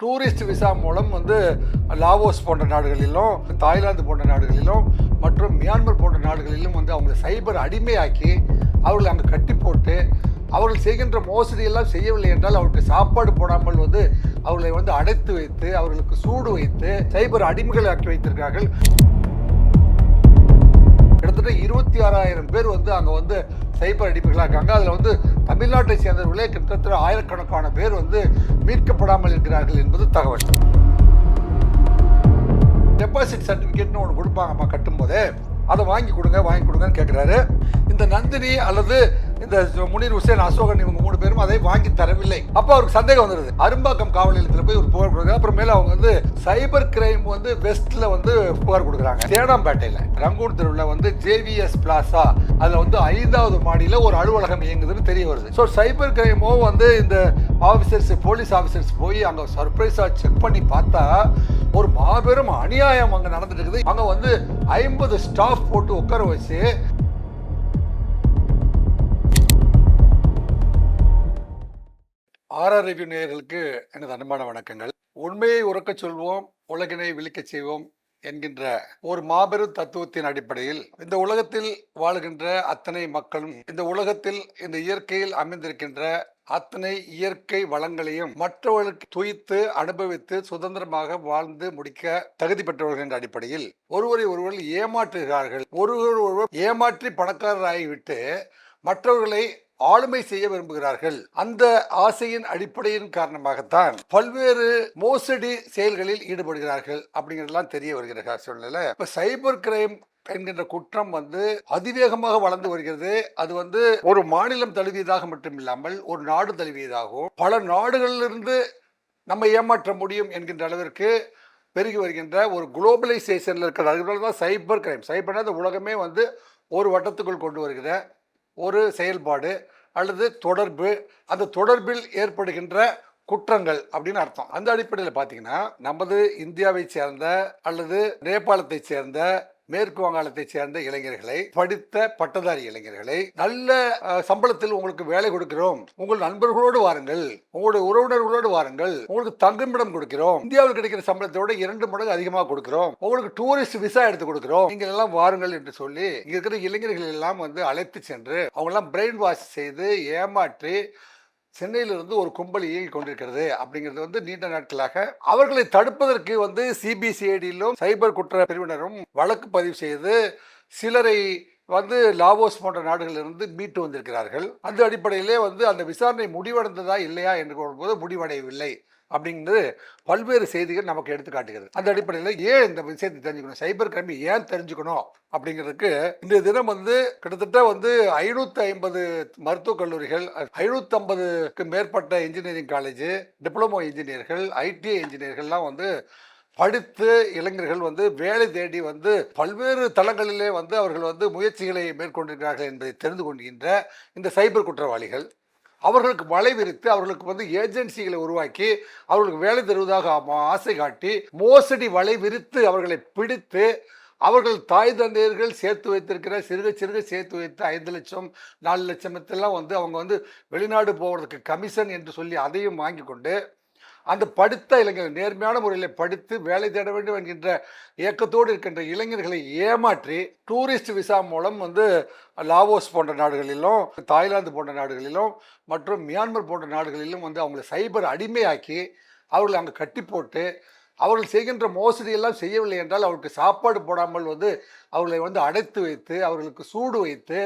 Tourist visa மூலம் வந்து Laos போன்ற நாடுகளிலும் தாய்லாந்து போன்ற நாடுகளிலும் மற்றும் மியான்மர் போன்ற நாடுகளிலும் வந்து அவங்களை சைபர் அடிமையாக்கி அவர்களை அங்கே கட்டி போட்டு அவர்கள் செய்கின்ற மோசடியெல்லாம் செய்யவில்லை என்றால் அவருக்கு சாப்பாடு போடாமல் வந்து அவர்களை வந்து அடைத்து வைத்து அவர்களுக்கு சூடு வைத்து சைபர் அடிமைகள் ஆக்கி வைத்திருக்கிறார்கள். கிட்டத்தட்ட இருபத்தி ஆறாயிரம் பேர் வந்து அங்கே வந்து சைபர் அடிப்புகளாக இருக்காங்க. அதில் வந்து தமிழ்நாட்டை சேர்ந்தவர்களே கிட்டத்தட்ட ஆயிரக்கணக்கான பேர் வந்து மீட்கப்படாமல் இருக்கிறார்கள் என்பது தகவல். டெபாசிட் சர்டிஃபிகேட்னு ஒன்று கொடுப்பாங்கம்மா கட்டும்போது. அதை வாங்கி கொடுங்க வாங்கி கொடுங்கன்னு கேட்குறாரு இந்த நந்தினி அல்லது இந்த முனீர் ஹுசேன் அசோகன் இவங்க மூணு பேரும் அதை வாங்கி தரவில்லை. அப்போ அவருக்கு சந்தேகம் வந்துடுது அரும்பாக்கம் காவல் நிலையத்தில் போய் ஒரு புகார் கொடுக்குறாங்க. அப்புறமேல அவங்க வந்து சைபர் கிரைம் வந்து வெஸ்ட்ல வந்து புகார் கொடுக்குறாங்க. தேனாம்பேட்டையில் ரங்கூன் தெருவில் வந்து ஜேவிஎஸ் பிளாசா அதில் வந்து ஐந்தாவது மாடியில் ஒரு அலுவலகம் இயங்குதுன்னு தெரிய வருது. ஸோ சைபர் கிரைமோ வந்து இந்த ஆஃபீஸர்ஸ் போலீஸ் ஆஃபீஸர்ஸ் போய் அங்கே சர்ப்ரைஸாக செக் பண்ணி பார்த்தா ஒரு மாபெரும் அநியாயம் அங்கே நடந்துட்டு இருக்குது. அங்கே வந்து ஐம்பது ஸ்டாஃப் போட்டு உட்கார வச்சு ஆர்ஆர் ரிவ்யூ நேயர்களுக்கு எனது அன்பான வணக்கங்கள். உண்மையை உறக்கச் சொல்வோம் உலகினை விழிக்கச் செய்வோம் என்கின்ற ஒரு மாபெரும் தத்துவத்தின் அடிப்படையில் இந்த உலகத்தில் வாழுகின்ற அத்தனை மக்களும் இந்த உலகத்தில் இந்த இயற்கையில் அமைந்திருக்கின்ற அத்தனை இயற்கை வளங்களையும் மற்றவர்களுக்கு துய்த்து அனுபவித்து சுதந்திரமாக வாழ்ந்து முடிக்க தகுதி பெற்றவர்கள் என்ற அடிப்படையில் ஒருவரை ஒருவர் ஏமாற்றுகிறார்கள். ஒருவர் ஒருவர் ஏமாற்றி பணக்காரராகிவிட்டு மற்றவர்களை ஆளுமை செய்ய விரும்புகிறார்கள். அந்த ஆசையின் அடிப்படையின் காரணமாகத்தான் பல்வேறு மோசடி செயல்களில் ஈடுபடுகிறார்கள் அப்படிங்கிறதெல்லாம் தெரிய வருகிற சூழ்நிலை இப்ப சைபர் கிரைம் என்கின்ற குற்றம் வந்து அதிவேகமாக வளர்ந்து வருகிறது. அது வந்து ஒரு மாநிலம் தழுவியதாக மட்டும் இல்லாமல் ஒரு நாடு தழுவியதாகவும் பல நாடுகளிலிருந்து நம்ம ஏமாற்ற முடியும் என்கின்ற அளவிற்கு பெருகி வருகின்ற ஒரு குளோபலைசேஷனில் இருக்கிற அதுபோல தான் சைபர் கிரைம். சைபர்னா அந்த உலகமே வந்து ஒரு வட்டத்துக்குள் கொண்டு வருகிற ஒரு செயல்பாடு அல்லது தொடர்பு அந்த தொடர்பில் ஏற்படுகின்ற குற்றங்கள் அப்படின்னு அர்த்தம். அந்த அடிப்படையில் பார்த்தீங்கன்னா நமது இந்தியாவை சேர்ந்த அல்லது நேபாளத்தை சேர்ந்த மேற்கு வங்காளத்தை சேர்ந்த இளைஞர்களை படித்த பட்டதாரி இளைஞர்களை நல்ல சம்பளத்தில் உங்களுக்கு வேலை கொடுக்கிறோம். உங்கள் நண்பர்களோடு வாருங்கள். உங்களுடைய உறவினர்களோடு வாருங்கள். உங்களுக்கு தங்குமிடம் கொடுக்கிறோம். இந்தியாவில் கிடைக்கிற சம்பளத்தோட இரண்டு மடங்கு அதிகமாக கொடுக்கிறோம். உங்களுக்கு டூரிஸ்ட் விசா எடுத்து கொடுக்கிறோம். நீங்கள் எல்லாம் வாருங்கள் என்று சொல்லி இங்க இருக்கிற இளைஞர்கள் எல்லாம் வந்து அழைத்து சென்று அவங்க எல்லாம் பிரெயின் வாஷ் செய்து ஏமாற்றி சென்னையிலிருந்து ஒரு கும்பல் இயங்கிக் கொண்டிருக்கிறது அப்படிங்கிறது வந்து நீண்ட நாட்களாக அவர்களை தடுப்பதற்கு வந்து சிபிசிஐடியிலும் சைபர் குற்ற பிரிவினரும் வழக்கு பதிவு செய்து சிலரை வந்து லாவோஸ் போன்ற நாடுகளிலிருந்து மீட்டு வந்திருக்கிறார்கள். அந்த அடிப்படையிலே வந்து அந்த விசாரணை முடிவடைந்ததா இல்லையா என்று கூறும்போது முடிவடையவில்லை. அப்படிங்கிறது பல்வேறு செய்திகள் நமக்கு எடுத்து காட்டுகிறது. அந்த அடிப்படையில் ஏன் இந்த விஷயத்தை தெரிஞ்சுக்கணும்? சைபர் கிரைம் ஏன் தெரிஞ்சுக்கணும்? அப்படிங்கிறதுக்கு இந்த தினம் வந்து கிட்டத்தட்ட வந்து ஐநூத்தி ஐம்பது மருத்துவக் கல்லூரிகள் ஐநூத்தி ஐம்பதுக்கு மேற்பட்ட இன்ஜினியரிங் காலேஜ் டிப்ளமோ இன்ஜினியர்கள் ஐடிஐ இன்ஜினியர்கள்லாம் வந்து படித்து இளைஞர்கள் வந்து வேலை தேடி வந்து பல்வேறு தளங்களிலே வந்து அவர்கள் வந்து முயற்சிகளை மேற்கொண்டிருக்கிறார்கள் என்பதை தெரிந்து கொள்கின்ற இந்த சைபர் குற்றவாளிகள். அவர்களுக்கு வலை விரித்து அவர்களுக்கு வந்து ஏஜென்சிகளை உருவாக்கி அவர்களுக்கு வேலை தருவதாக ஆசை காட்டி மோசடி வலை விரித்து அவர்களை பிடித்து அவர்கள் தாய் தந்தையர்கள் சேர்த்து வைத்திருக்கிற சிறுக சிறுக சேர்த்து வைத்து ஐந்து லட்சம் நாலு லட்சமத்தெல்லாம் வந்து அவங்க வந்து வெளிநாடு போவதற்கு கமிஷன் என்று சொல்லி அதையும் வாங்கி கொண்டு அந்த படித்த இளைஞர்கள் நேர்மையான முறையில் படித்து வேலை தேட வேண்டும் என்கின்ற இயக்கத்தோடு இருக்கின்ற இளைஞர்களை ஏமாற்றி டூரிஸ்ட் விசா மூலம் வந்து லாவோஸ் போன்ற நாடுகளிலும் தாய்லாந்து போன்ற நாடுகளிலும் மற்றும் மியான்மர் போன்ற நாடுகளிலும் வந்து அவங்களை சைபர் அடிமையாக்கி அவர்களை அங்கே கட்டி போட்டு அவர்கள் செய்கின்ற மோசடியெல்லாம் செய்யவில்லை என்றால் அவர்களுக்கு சாப்பாடு போடாமல் வந்து அவர்களை வந்து அடைத்து வைத்து அவர்களுக்கு சூடு வைத்து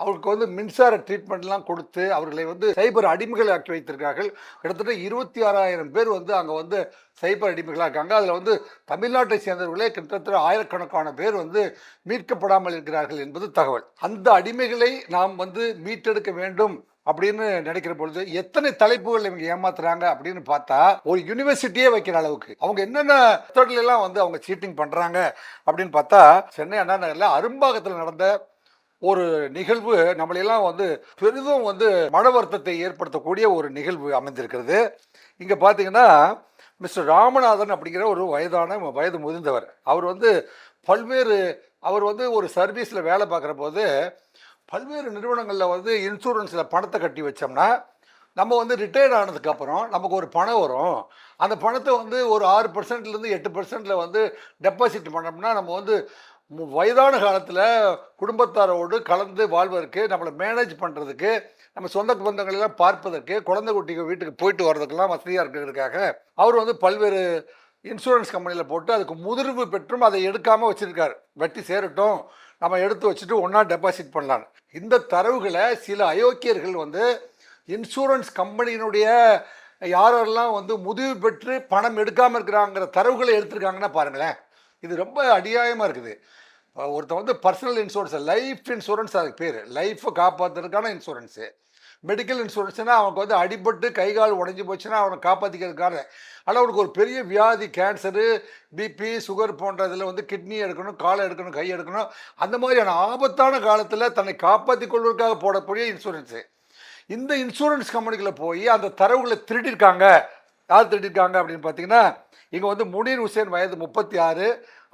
அவர்களுக்கு வந்து மின்சார ட்ரீட்மெண்ட்லாம் கொடுத்து அவர்களை வந்து சைபர் அடிமைகள் ஆக்கி வைத்திருக்கார்கள் கிட்டத்தட்ட இருபத்தி ஆறாயிரம் பேர் வந்து அங்கே வந்து சைபர் அடிமைகளாக இருக்காங்க. அதில் வந்து தமிழ்நாட்டை சேர்ந்தவர்களே கிட்டத்தட்ட ஆயிரக்கணக்கான பேர் வந்து மீட்கப்படாமல் இருக்கிறார்கள் என்பது தகவல். அந்த அடிமைகளை நாம் வந்து மீட்டெடுக்க வேண்டும் அப்படின்னு நினைக்கிற பொழுது எத்தனை தலைப்புகள் இவங்க ஏமாத்துறாங்க அப்படின்னு பார்த்தா ஒரு யூனிவர்சிட்டியே வைக்கிற அளவுக்கு. அவங்க என்னென்ன எல்லாம் வந்து அவங்க சீட்டிங் பண்றாங்க அப்படின்னு பார்த்தா சென்னை அண்ணா நகரில் அரும்பாகத்தில் நடந்த ஒரு நிகழ்வு நம்மளையெல்லாம் வந்து பெரிதும் வந்து மன வருத்தத்தை ஏற்படுத்தக்கூடிய ஒரு நிகழ்வு அமைந்திருக்கிறது. இங்கே பார்த்தீங்கன்னா மிஸ்டர் ராமநாதன் அப்படிங்கிற ஒரு வயதான வயது முதிர்ந்தவர். அவர் வந்து பல்வேறு அவர் வந்து ஒரு சர்வீஸில் வேலை பார்க்குற போது பல்வேறு நிறுவனங்களில் வந்து இன்சூரன்ஸில் பணத்தை கட்டி வச்சோம்னா நம்ம வந்து ரிட்டையர்ட் ஆனதுக்கப்புறம் நமக்கு ஒரு பணம் வரும். அந்த பணத்தை வந்து ஒரு ஆறு பர்சன்ட்லேருந்து எட்டு பர்சன்ட்டில் வந்து டெபாசிட் பண்ணோம்னா நம்ம வந்து வயதான காலத்தில் குடும்பத்தாரோடு கலந்து வாழ்வதற்கு நம்மளை மேனேஜ் பண்ணுறதுக்கு நம்ம சொந்த பந்தங்களை எல்லாம் பார்ப்பதற்கு குழந்தை குட்டிகள் வீட்டுக்கு போயிட்டு வர்றதுக்கெல்லாம் வசதியாக இருக்கிறதுக்காக அவர் வந்து பல்வேறு இன்சூரன்ஸ் கம்பெனியில் போட்டு அதுக்கு முதிர்வு பெற்றும் அதை எடுக்காமல் வச்சுருக்காரு. வெட்டி சேரட்டும் நம்ம எடுத்து வச்சுட்டு ஒன்றா டெபாசிட் பண்ணலாம். இந்த தரவுகளை சில அயோக்கியர்கள் வந்து இன்சூரன்ஸ் கம்பெனியினுடைய யாரெல்லாம் வந்து முதிர்வு பெற்று பணம் எடுக்காமல் இருக்கிறாங்கிற தரவுகளை எடுத்திருக்காங்கன்னா பாருங்களேன். இது ரொம்ப அநியாயமாக இருக்குது. அஹ் ஒருத்தன் வந்து பர்சனல் இன்சூரன்ஸ் லைஃப் இன்சூரன்ஸ் அதுக்கு பேர். லைஃப்பை காப்பாற்றுறதுக்கான இன்சூரன்ஸு மெடிக்கல் இன்சூரன்ஸ்னால் அவனுக்கு வந்து அடிபட்டு கை கால் உடஞ்சி போச்சுன்னா அவனை காப்பாற்றிக்கிறதுக்கான ஆனால் அவனுக்கு ஒரு பெரிய வியாதி கேன்சரு பிபி சுகர் போன்ற இதில் வந்து கிட்னி எடுக்கணும் காலை எடுக்கணும் கை எடுக்கணும். அந்த மாதிரியான ஆபத்தான காலத்தில் தன்னை காப்பாற்றி கொள்வதற்காக போடக்கூடிய இன்சூரன்ஸு இந்த இன்சூரன்ஸ் கம்பெனிகளை போய் அந்த தரவுகளை திருடிருக்காங்க. யார் திருடிருக்காங்க அப்படின்னு பார்த்தீங்கன்னா இங்கே வந்து முனீர் ஹுசேன் வயது முப்பத்தி ஆறு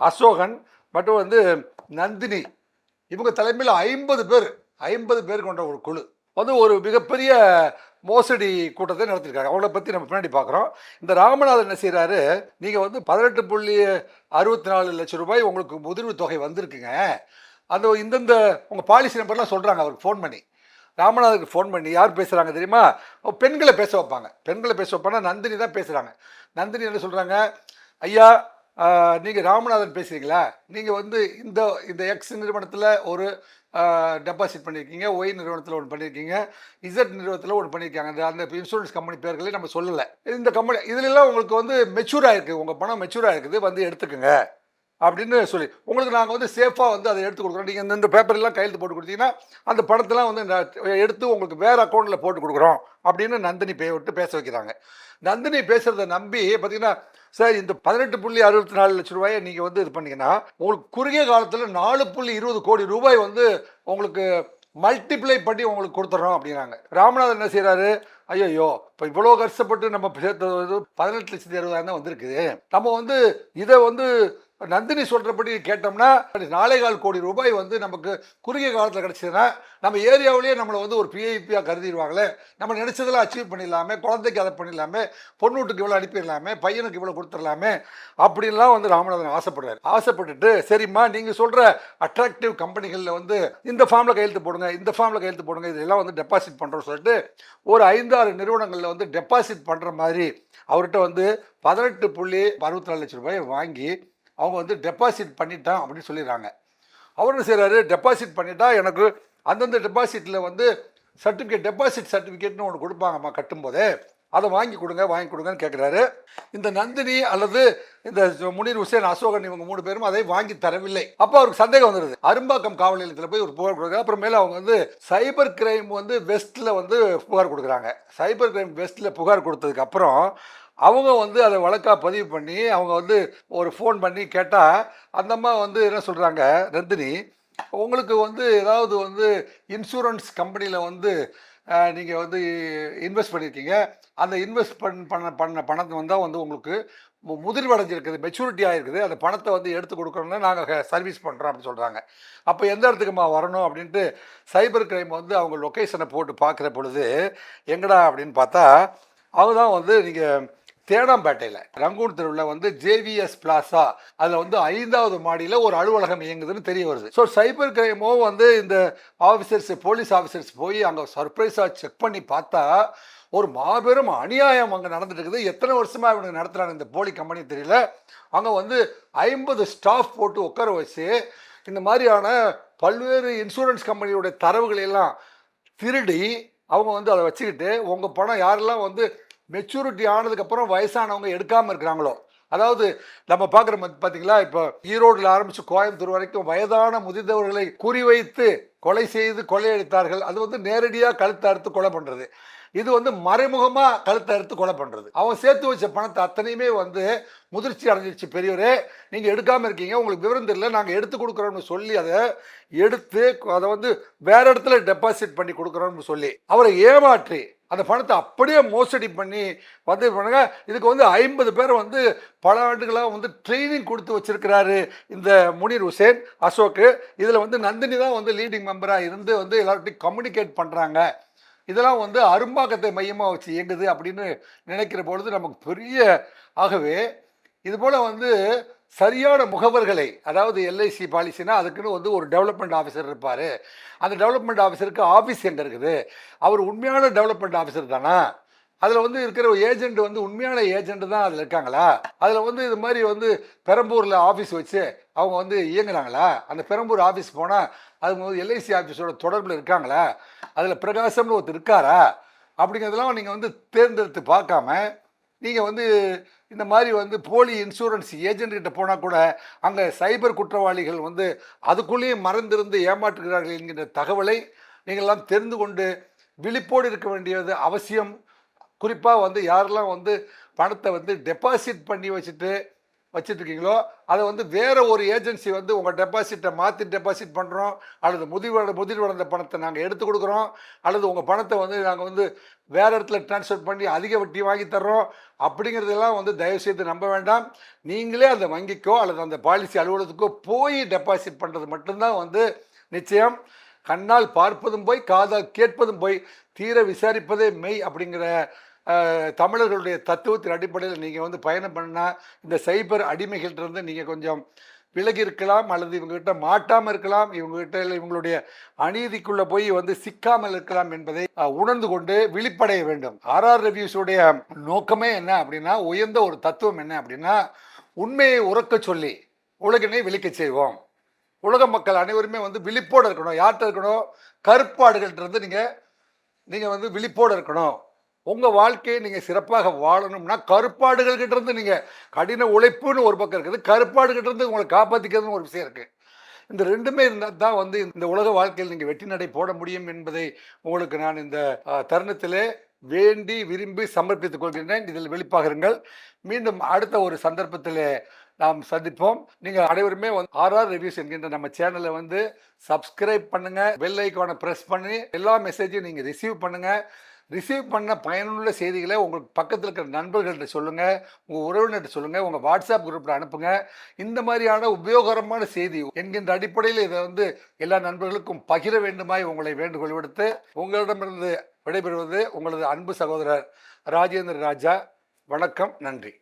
அசோகன் மற்றும் வந்து நந்தினி. இவங்க தலைமையில் ஐம்பது பேர் ஐம்பது பேர் கொண்ட ஒரு குழு. வந்து ஒரு மிகப்பெரிய மோசடி கூட்டத்தை நடத்திருக்காங்க. அவங்கள பற்றி நம்ம பின்னாடி பார்க்குறோம். இந்த ராமநாதன் என்ன செய்கிறாரு நீங்கள் வந்து பதினெட்டு புள்ளி அறுபத்தி நாலு லட்சம் ரூபாய் உங்களுக்கு முதிர்வு தொகை வந்திருக்குங்க. அந்த இந்தந்த உங்கள் பாலிசி நம்பர்லாம் சொல்கிறாங்க அவருக்கு ஃபோன் பண்ணி. ராமநாதனுக்கு ஃபோன் பண்ணி யார் பேசுகிறாங்க தெரியுமா? பெண்களை பேச வைப்பாங்க. பெண்களை பேச வைப்பாங்க. நந்தினி தான் பேசுகிறாங்க நந்தினி என்ன சொல்கிறாங்க ஐயா நீங்கள் ராமநாதன் பேசுகிறீங்களா நீங்கள் வந்து இந்த இந்த எக்ஸ் நிறுவனத்தில் ஒரு டெபாசிட் பண்ணியிருக்கீங்க ஒய் நிறுவனத்தில் ஒன்று பண்ணியிருக்கீங்க இசட் நிறுவனத்தில் ஒன்று பண்ணியிருக்காங்க அந்த அந்த இன்சூரன்ஸ் கம்பெனி பேர்களையும் நம்ம சொல்லலை. இந்த கம்பெனி இதுலலாம் உங்களுக்கு வந்து மெச்சூர் இருக்குது உங்கள் பணம் மெச்சூர் இருக்குது. வந்து எடுத்துக்கோங்க. அப்படின்னு சொல்லி. உங்களுக்கு நாங்கள் வந்து சேஃபாக வந்து அதை எடுத்து கொடுக்குறோம். நீங்கள் இந்த இந்த பேப்பர்லாம் கையெழுத்து போட்டு கொடுத்தீங்கன்னா அந்த பணத்தெல்லாம் வந்து நான் எடுத்து உங்களுக்கு வேறு அக்கௌண்ட்டில் போட்டு கொடுக்குறோம் அப்படின்னு நந்தினி பே விட்டு பேச வைக்கிறாங்க. நந்தினி பேசுகிறத நம்பி பார்த்தீங்கன்னா சார் இந்த பதினெட்டு புள்ளி அறுபத்தி நாலு லட்ச ரூபாயை நீங்கள் வந்து இது பண்ணிங்கன்னா உங்களுக்கு குறுகிய காலத்தில் நாலு புள்ளி இருபது கோடி ரூபாய் வந்து உங்களுக்கு மல்டிப்ளை பண்ணி உங்களுக்கு கொடுத்துட்றோம் அப்படின்னாங்க. ராமநாதன் என்ன செய்கிறாரு ஐயோ இப்போ இவ்வளோ கஷ்டப்பட்டு நம்ம சேர்த்தது பதினெட்டு லட்சத்தி அறுபதாயிரம் தான் வந்திருக்குது. நம்ம வந்து இதை வந்து நந்தினி சொல்கிறபடி கேட்டோம்னா நாலே கால் கோடி ரூபாய் வந்து நமக்கு குறுகிய காலத்தில் கிடச்சிதுன்னா நம்ம ஏரியாவிலேயே நம்மளை வந்து ஒரு பிஐபியாக கருதிடுவாங்களே நம்ம நினச்சதெல்லாம் அச்சீவ் பண்ணிடலாமே குழந்தைக்கு அதை பண்ணிடலாமே பொண்ணுட்டுக்கு இவ்வளோ அனுப்பிடலாமே பையனுக்கு இவ்வளோ கொடுத்துடலாமே அப்படின்லாம் வந்து ராமநாதன் ஆசைப்படுறாரு. ஆசைப்பட்டுட்டு சரிம்மா நீங்கள் சொல்கிற அட்ராக்டிவ் கம்பெனிகளில் வந்து இந்த ஃபார்மில் கையெழுத்து போடுங்க இந்த ஃபார்மில் கையெழுத்து போடுங்க இதெல்லாம் வந்து டெபாசிட் பண்ணுறோம்னு சொல்லிட்டு ஒரு ஐந்தாறு நிறுவனங்களில் வந்து டெபாசிட் பண்ணுற மாதிரி அவர்கிட்ட வந்து பதினெட்டு புள்ளி அறுபத்தி நாலு லட்சம் ரூபாயை வாங்கி அவங்க வந்து டெபாசிட் பண்ணிட்டான் அப்படின்னு சொல்லிடுறாங்க. அவர் என்ன செய்கிறாரு டெபாசிட் பண்ணிட்டா எனக்கு அந்தந்த டெபாசிட்டில் வந்து சர்டிஃபிகேட் டெபாசிட் சர்டிஃபிகேட்னு ஒன்று கொடுப்பாங்கம்மா கட்டும்போதே அதை வாங்கி கொடுங்க வாங்கி கொடுங்கன்னு கேட்குறாரு இந்த நந்தினி அல்லது இந்த முனீர் ஹுசேன் அசோகன் இவங்க மூணு பேரும் அதை வாங்கி தரவில்லை. அப்போ அவருக்கு சந்தேகம் வந்துடுது அரும்பாக்கம் காவல் நிலையத்தில் போய் ஒரு புகார் கொடுக்குறாங்க அப்புறமேல அவங்க வந்து சைபர் கிரைம் வந்து வெஸ்ட்டில் வந்து புகார் கொடுக்குறாங்க. சைபர் கிரைம் வெஸ்ட்டில் புகார் கொடுத்ததுக்கு அப்புறம் அவங்க வந்து அதை வழக்காக பதிவு பண்ணி அவங்க வந்து ஒரு ஃபோன் பண்ணி கேட்டால் அந்த அம்மா வந்து என்ன சொல்கிறாங்க ரந்தினி உங்களுக்கு வந்து ஏதாவது வந்து இன்சூரன்ஸ் கம்பெனியில் வந்து நீங்கள் வந்து இன்வெஸ்ட் பண்ணியிருக்கீங்க அந்த இன்வெஸ்ட் பண்ண பண்ண பண்ண பணத்தை வந்தால் வந்து உங்களுக்கு மு- முதிர்வடைஞ்சிருக்குது மெச்சூரிட்டி ஆகிருக்குது அந்த பணத்தை வந்து எடுத்து கொடுக்கணும்னு நாங்கள் சர்வீஸ் பண்ணுறோம் அப்படின்னு சொல்கிறாங்க அப்போ எந்த இடத்துக்குமா வரணும் அப்படின்ட்டு சைபர் கிரைம் வந்து அவங்க லொக்கேஷனை போட்டு பார்க்குற பொழுது எங்கடா அப்படின்னு பார்த்தா அவங்க தான் வந்து நீங்கள் தேனாம்பேட்டையில். ரங்கூன் தெருவில் வந்து ஜேவிஎஸ் பிளாசா அதில் வந்து ஐந்தாவது மாடியில் ஒரு அலுவலகம் இயங்குதுன்னு தெரிய வருது. ஸோ சைபர் கிரைமோ வந்து இந்த ஆஃபீஸர்ஸ் போலீஸ் ஆஃபீஸர்ஸ் போய் அங்கே சர்ப்ரைஸாக செக் பண்ணி பார்த்தா ஒரு மாபெரும் அநியாயம் அங்கே நடந்துட்டு இருக்குது எத்தனை வருஷமாக இவனுக்கு நடத்துகிறாங்க இந்த போலி கம்பெனி தெரியல. அங்கே வந்து ஐம்பது ஸ்டாஃப் போட்டு உட்கார வச்சு இந்த மாதிரியான பல்வேறு இன்சூரன்ஸ் கம்பெனியோட தரவுகளை எல்லாம் திருடி அவங்க வந்து அதை வச்சுக்கிட்டு உங்கள் பணம் யாரெல்லாம் வந்து மெச்சூரிட்டி ஆனதுக்கப்புறம் வயசானவங்க எடுக்காமல் இருக்கிறாங்களோ? அதாவது நம்ம பார்க்குற பார்த்தீங்களா? இப்போ ஈரோட்டில் ஆரம்பித்து கோயம்புத்தூர் வரைக்கும் வயதான முதிர்ந்தவர்களை குறிவைத்து கொலை செய்து கொள்ளையடித்தார்கள். அது வந்து நேரடியாக கழுத்தை அறுத்து கொலை பண்ணுறது இது வந்து மறைமுகமாக கழுத்தை அறுத்து கொலை பண்ணுறது அவன் சேர்த்து வச்ச பணத்தை அத்தனையுமே வந்து முதிர்ச்சி அடைஞ்சிருச்சு பெரியவரே. நீங்கள் எடுக்காமல் இருக்கீங்க. உங்களுக்கு விவரம் தெரியல. நாங்கள் எடுத்து கொடுக்குறோம்னு சொல்லி அதை எடுத்து அதை வந்து வேற இடத்துல டெபாசிட் பண்ணி கொடுக்குறோம்னு சொல்லி அவரை ஏமாற்றி அந்த பணத்தை அப்படியே மோசடி பண்ணி வந்து பண்ணுங்க இதுக்கு வந்து ஐம்பது பேர் வந்து பல ஆண்டுகளாக வந்து ட்ரைனிங் கொடுத்து வச்சிருக்கிறாரு இந்த முனீர் ஹுசேன் அசோக்கு. இதில் வந்து நந்தினி தான் வந்து லீடிங் மெம்பராக இருந்து வந்து எல்லார்ட்டையும் கம்யூனிகேட் பண்ணுறாங்க இதெல்லாம் வந்து அரும்பாக்கத்தை மையமாக வச்சு இயங்குது அப்படின்னு நினைக்கிற பொழுது நமக்கு பெரிய ஆகவே இது போல் வந்து சரியான முகவர்களை அதாவது எல்ஐசி பாலிசினா அதுக்குன்னு வந்து ஒரு டெவலப்மெண்ட் ஆஃபீஸர் இருப்பார். அந்த டெவலப்மெண்ட் ஆஃபீஸருக்கு ஆஃபீஸ் எங்கே இருக்குது? அவர் உண்மையான டெவலப்மெண்ட் ஆஃபீஸர் தானா? அதில் வந்து இருக்கிற ஏஜெண்ட் வந்து உண்மையான ஏஜெண்ட் தான் அதில் இருக்காங்களா? அதில் வந்து இது மாதிரி வந்து பெரம்பூரில் ஆஃபீஸ் வச்சு அவங்க வந்து இயங்குறாங்களா? அந்த பெரம்பூர் ஆஃபீஸ் போனால் அது வந்து எல்ஐசி ஆஃபீஸோட தொடர்பில் இருக்காங்களா? அதில் பிரகாசம்னு ஒருத்தர் இருக்காரா? அப்படிங்கிறதெல்லாம் நீங்கள் வந்து தேர்ந்தெடுத்து பார்க்காம நீங்கள் வந்து இந்த மாதிரி வந்து போலி இன்சூரன்ஸ் ஏஜென்ட் கிட்ட போனால் கூட அங்கே சைபர் குற்றவாளிகள் வந்து அதுக்குள்ளேயும் மறந்திருந்து ஏமாற்றுகிறார்கள் என்கின்ற தகவலை நீங்கள்லாம் தெரிந்து கொண்டு விழிப்போடு இருக்க வேண்டியது அவசியம். குறிப்பாக வந்து யாரெல்லாம் வந்து பணத்தை வந்து டெபாசிட் பண்ணி வச்சுட்டு வச்சுட்ருக்கீங்களோ அதை வந்து வேறு ஒரு ஏஜென்சி வந்து உங்கள் டெபாசிட்டை மாற்றி டெபாசிட் பண்ணுறோம் அல்லது முதிர்வட முதிர்வடைந்த பணத்தை நாங்கள் எடுத்து கொடுக்குறோம் அல்லது உங்கள் பணத்தை வந்து நாங்கள் வந்து வேறு இடத்துல ட்ரான்ஸ்ஃபர் பண்ணி அதிக வட்டி வாங்கி தர்றோம் அப்படிங்கிறதெல்லாம் வந்து தயவுசெய்து நம்ப வேண்டாம். நீங்களே அந்த வங்கிக்கோ அல்லது அந்த பாலிசி அலுவலகத்துக்கோ போய் டெபாசிட் பண்ணுறது மட்டும்தான் வந்து நிச்சயம். கண்ணால் பார்ப்பதும் போய் காதால் கேட்பதும் போய் தீர விசாரிப்பதே மெய் அப்படிங்கிற தமிழர்களுடைய தத்துவத்தின் அடிப்படையில் நீங்கள் வந்து பயணம் பண்ணால் இந்த சைபர் அடிமைகள்கிட்ட நீங்கள் கொஞ்சம் விலகி இருக்கலாம் அல்லது இவங்ககிட்ட மாட்டாமல் இருக்கலாம் இவங்ககிட்ட இல்லை இவங்களுடைய அநீதிக்குள்ளே போய் வந்து சிக்காமல் இருக்கலாம் என்பதை உணர்ந்து கொண்டு விழிப்படைய வேண்டும். ஆர்ஆர் ரிவ்யூஸுடைய நோக்கமே என்ன அப்படின்னா உயர்ந்த ஒரு தத்துவம் என்ன அப்படின்னா உண்மையை உறக்கச் சொல்லி உலகினை விழிக்க செய்வோம். உலக மக்கள் அனைவருமே வந்து விழிப்போடு இருக்கணும். யார்கிட்ட இருக்கணும்? கருப்பாடுகள்கிட்ட இருந்து நீங்கள் நீங்கள் வந்து விழிப்போடு இருக்கணும். உங்கள் வாழ்க்கையை நீங்கள் சிறப்பாக வாழணும்னா கருப்பாடுகள் இருந்து நீங்கள் கடின உழைப்புன்னு ஒரு பக்கம் இருக்குது. கருப்பாடுகிட்ட இருந்து உங்களை காப்பாற்றிக்கிறதுன்னு ஒரு விஷயம் இருக்குது இந்த ரெண்டுமே இருந்தால் தான் வந்து இந்த உலக வாழ்க்கையில் நீங்கள் வெற்றி நடை போட முடியும் என்பதை உங்களுக்கு நான் இந்த தருணத்தில் தருணத்திலே வேண்டி விரும்பி சமர்ப்பித்துக் கொள்கின்றேன். இதில் வெளிப்பாகிறீர்கள் மீண்டும் அடுத்த ஒரு சந்தர்ப்பத்தில் நாம் சந்திப்போம். நீங்கள் அனைவருமே வந்து ஆர்ஆர் ரிவ்யூஸ் என்கின்ற நம்ம சேனலை வந்து சப்ஸ்கிரைப் பண்ணுங்கள் பெல் ஐக்கானை ப்ரெஸ் பண்ணி எல்லா மெசேஜையும் நீங்கள் ரிசீவ் பண்ணுங்கள் ரிசீவ் பண்ண பயனுள்ள செய்திகளை உங்களுக்கு பக்கத்தில் இருக்கிற நண்பர்கள்ட்ட சொல்லுங்கள் உங்கள் உறவினர்கிட்ட சொல்லுங்கள் உங்கள் வாட்ஸ்அப் குரூப்பில் அனுப்புங்க. இந்த மாதிரியான உபயோகரமான செய்தி என்கின்ற அடிப்படையில் இதை வந்து எல்லா நண்பர்களுக்கும் பகிர வேண்டுமாய் உங்களை வேண்டுகோள் விடுத்து உங்களிடமிருந்து விடைபெறுவது உங்களது அன்பு சகோதரர் ராஜேந்திர ராஜா. வணக்கம் நன்றி.